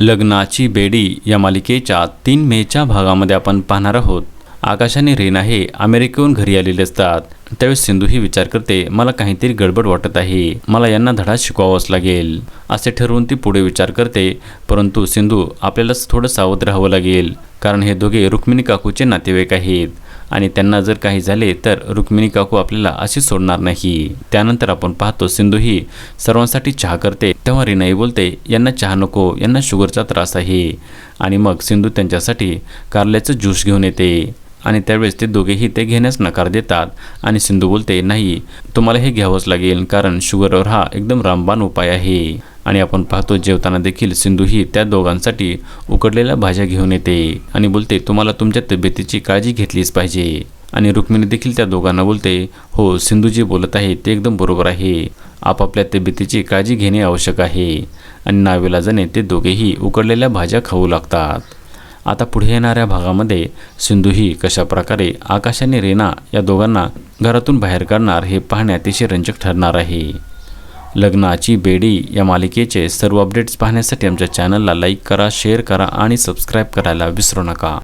लग्नाची बेडी या मालिकेच्या तीन मेच्या भागामध्ये आपण पाहणार आहोत. आकाश आणि रीना हे अमेरिकेहून घरी आलेले असतात. त्यावेळेस सिंधू ही विचार करते मला काहीतरी गडबड वाटत आहे. मला यांना धडा शिकवावाच लागेल. असे ठरवून ती पुढे विचार करते परंतु सिंधू आपल्याला थोडं सावध राहावं लागेल कारण हे दोघे रुक्मिणी काकूचे नातेवाईक आहेत. आणि त्यांना जर काही झाले तर रुक्मिणी काकू आपल्याला अशी सोडणार नाही. त्यानंतर आपण पाहतो सिंधू ही सर्वांसाठी चहा करते. तेव्हा रिनाई बोलते यांना चहा नको यांना शुगरचा त्रास आहे. आणि मग सिंधू त्यांच्यासाठी कारल्याचं ज्यूस घेऊन येते. आणि त्यावेळेस ते दोघेही ते घेण्यास नकार देतात. आणि सिंधू बोलते नाही तुम्हाला हे घ्यावंच लागेल कारण शुगरवर हा एकदम रामबाण उपाय आहे. आणि आपण पाहतो जेवताना देखील सिंधू ही त्या दोघांसाठी उकडलेल्या भाज्या घेऊन येते. आणि बोलते तुम्हाला तुमच्या तब्येतीची काळजी घेतलीच पाहिजे. आणि रुक्मिणी देखील त्या दोघांना बोलते हो सिंधू जे बोलत आहे ते एकदम बरोबर आहे. आपापल्या तब्येतीची काळजी घेणे आवश्यक आहे. आणि नाविलाजाने ते दोघेही उकडलेल्या भाज्या खाऊ लागतात. आता पुढे येणाऱ्या भागामध्ये सिंधू ही कशा प्रकारे आकाश आणि रेना या दोघांना घरातून बाहेर काढणार हे पाहणे अतिशय रंजक ठरणार आहे. लग्नाची बेडी या मालिकेचे सर्व अपडेट्स पाहण्यासाठी आमच्या चॅनलला लाईक करा शेअर करा आणि सबस्क्राईब करायला विसरू नका.